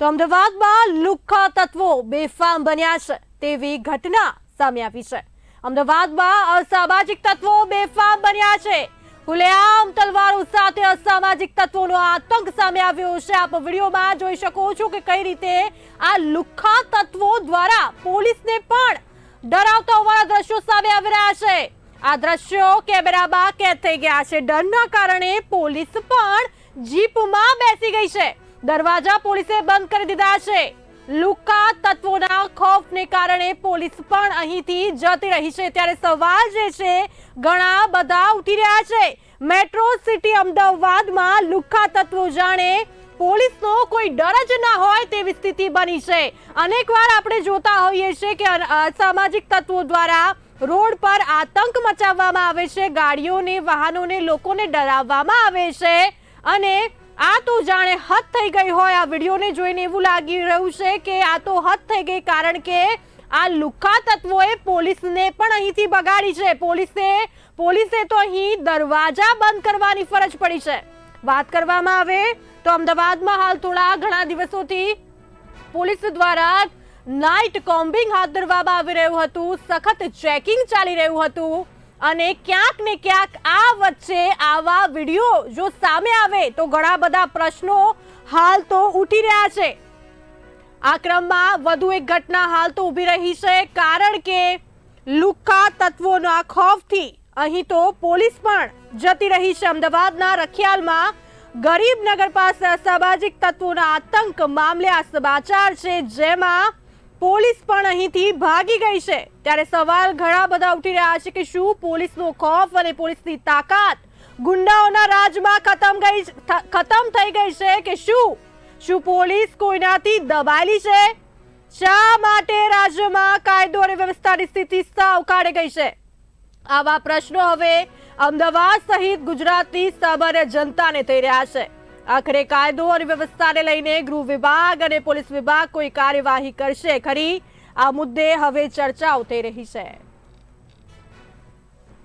તો અમદાવાદમાં લુખ્ખા તત્વો બેફામ બન્યા છે તેવી ઘટના સામે આવી છે. અમદાવાદમાં અસામાજિક તત્વો બેફામ બન્યા છે. ખુલેઆમ તલવારો સાથે અસામાજિક તત્વોનો આતંક સામે આવ્યો છે. આપ વિડીયોમાં જોઈ શકો છો કે કઈ રીતે આ લુખ્ખા તત્વો દ્વારા પોલીસને પણ ડરાવતા હોવાના દ્રશ્યો સામે આવી રહ્યા છે. આ દ્રશ્યો કેમેરામાં કેદ થઈ ગયા છે. ડરના કારણે પોલીસ પણ જીપમાં બેસી ગઈ છે. દરવાજા પોલીસે બંધ કરી દીધા છે. લુકા તત્વોના ખોફને કારણે પોલીસ પણ અહીંથી જતી રહી છે. ત્યારે સવાલ જે છે, ઘણા બધા ઉઠી રહ્યા છે. મેટ્રો સિટી અમદાવાદમાં લુખ્ખા તત્વો જાણે પોલીસનો કોઈ ડર જ ના હોય તેવી સ્થિતિ બની છે. અનેકવાર આપણે જોતા હોઈએ છીએ કે સામાજિક તત્વો દ્વારા રોડ પર આતંક મચાવવામાં આવે છે. ગાડીઓને, વાહનોને લોકોને ડરાવવામાં આવે છે. અને આ તો જાણે હદ થઈ ગઈ હોય. આ વિડીયોને જોઈને એવું લાગી રહ્યું છે કે આ તો હદ થઈ ગઈ કારણ કે આ લુખ્ખા તત્વોએ પોલીસને પણ અહીંથી બગાડી છે. પોલીસે પોલીસે તો અહીં દરવાજા બંધ કરવાની ફરજ પડી છે. વાત કરવામાં આવે તો અમદાવાદમાં હાલ થોડા ઘણા દિવસોથી પોલીસ દ્વારા નાઇટ કોમ્બિંગ હાથ ધરવામાં આવી રહ્યું હતું. સખત ચેકિંગ ચાલી રહ્યું હતું. અને ક્યાંક ને ક્યાંક આ વચ્ચે આવા વીડિયો જો સામે આવે તો ઘણા બધા પ્રશ્નો હાલ તો ઉઠી રહ્યા છે. આ ક્રમમાં વધુ એક ઘટના હાલ તો ઊભી રહી છે કારણ કે લુખ્ખા તત્વોના ખોફથી અહીં તો પોલીસ પણ જતી રહી છે. અમદાવાદના રખિયાલમાં ગરીબનગર પાસે અસામાજિક તત્વોના આતંક મામલે આ સમાચાર છે જેમાં પોલીસ પણ અહીંથી ભાગી ગઈ છે. ત્યારે સવાલ ઘણા બધા ઉઠી રહ્યા છે કે શું પોલીસનો ખોફ અને પોલીસની તાકાત ગુંડાઓના રાજમાં ખતમ ગઈ ખતમ થઈ ગઈ છે કે શું? શું પોલીસ કોઈનાથી દબાયેલી છે? શા માટે રાજ્યમાં કાયદો અને વ્યવસ્થાની સ્થિતિ સાવ કાઢી ગઈ છે? આવા પ્રશ્નો હવે અમદાવાદ સહિત ગુજરાતની સામાન્ય જનતાને થઈ રહ્યા છે. આખરે કાયદો અને વ્યવસ્થાને લઈને ગૃહ વિભાગ અને પોલીસ વિભાગ કોઈ કાર્યવાહી કરશે ખરી? આ મુદ્દે હવે ચર્ચાઓ થઈ રહી છે.